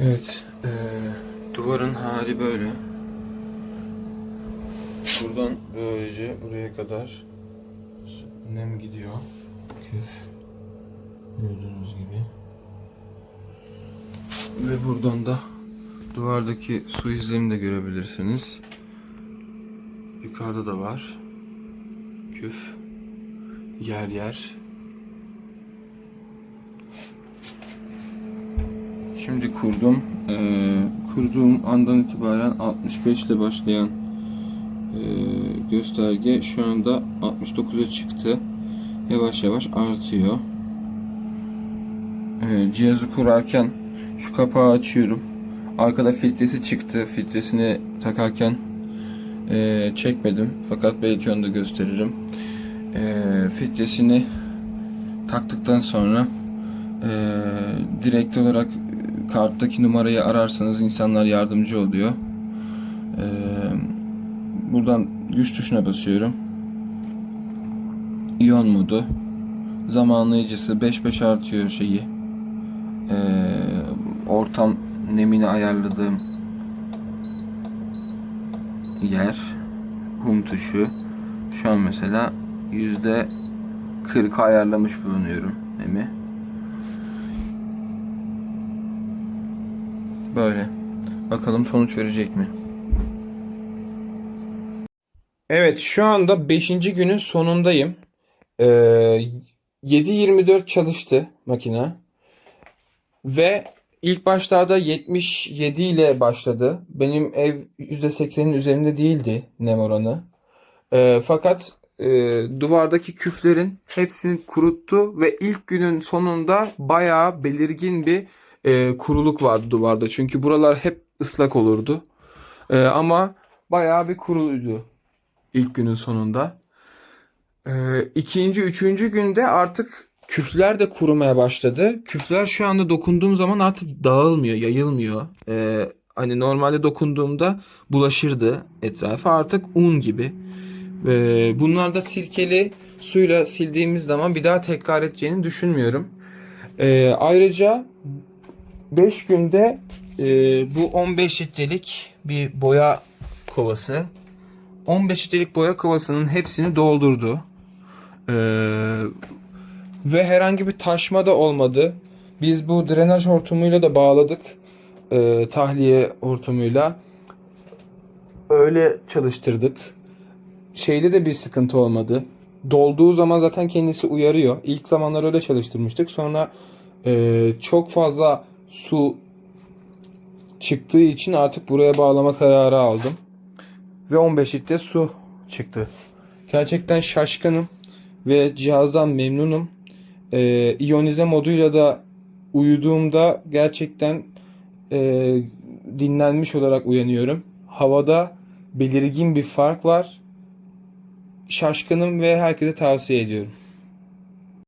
Evet, eee, duvarın hali böyle. Buradan böylece buraya kadar nem gidiyor. Küf. Gördüğünüz gibi. Ve buradan da duvardaki su izlerini de görebilirsiniz. Yukarıda da var. Küf. Yer yer. Şimdi kurdum. Ee, kurduğum andan itibaren 65 ile başlayan ee, gösterge şu anda 69'a çıktı. Yavaş yavaş artıyor. Ee, cihazı kurarken şu kapağı açıyorum. Arkada filtresi çıktı. Filtresini takarken ee, çekmedim. Fakat belki onu da gösteririm. Ee, filtresini taktıktan sonra ee, direkt olarak karttaki numarayı ararsanız insanlar yardımcı oluyor. Ee, buradan güç tuşuna basıyorum. İyon modu. Zamanlayıcısı 5-5 artıyor şeyi. Ee, ortam nemini ayarladığım yer. Hum tuşu. Şu an mesela yüzde 40 ayarlamış bulunuyorum nemi. Böyle. Bakalım sonuç verecek mi? Evet şu anda 5. günün sonundayım. Ee, 7.24 çalıştı makine. Ve ilk başlarda 77 ile başladı. Benim ev %80'in üzerinde değildi nem oranı. Ee, fakat e, duvardaki küflerin hepsini kuruttu ve ilk günün sonunda bayağı belirgin bir e, kuruluk vardı duvarda. Çünkü buralar hep ıslak olurdu. E, ama bayağı bir kuruydu ilk günün sonunda. E, ikinci, üçüncü günde artık küfler de kurumaya başladı. Küfler şu anda dokunduğum zaman artık dağılmıyor, yayılmıyor. E, hani normalde dokunduğumda bulaşırdı etrafa artık un gibi. E, bunlar da sirkeli suyla sildiğimiz zaman bir daha tekrar edeceğini düşünmüyorum. E, ayrıca 5 günde e, bu 15 litrelik bir boya kovası 15 litrelik boya kovasının hepsini doldurdu. E, ve herhangi bir taşma da olmadı. Biz bu drenaj hortumuyla da bağladık. E, tahliye hortumuyla. Öyle çalıştırdık. Şeyde de bir sıkıntı olmadı. Dolduğu zaman zaten kendisi uyarıyor. İlk zamanlar öyle çalıştırmıştık. Sonra e, çok fazla su çıktığı için artık buraya bağlama kararı aldım. Ve 15 litre su çıktı. Gerçekten şaşkınım ve cihazdan memnunum. Ee, iyonize moduyla da uyuduğumda gerçekten e, dinlenmiş olarak uyanıyorum. Havada belirgin bir fark var. Şaşkınım ve herkese tavsiye ediyorum.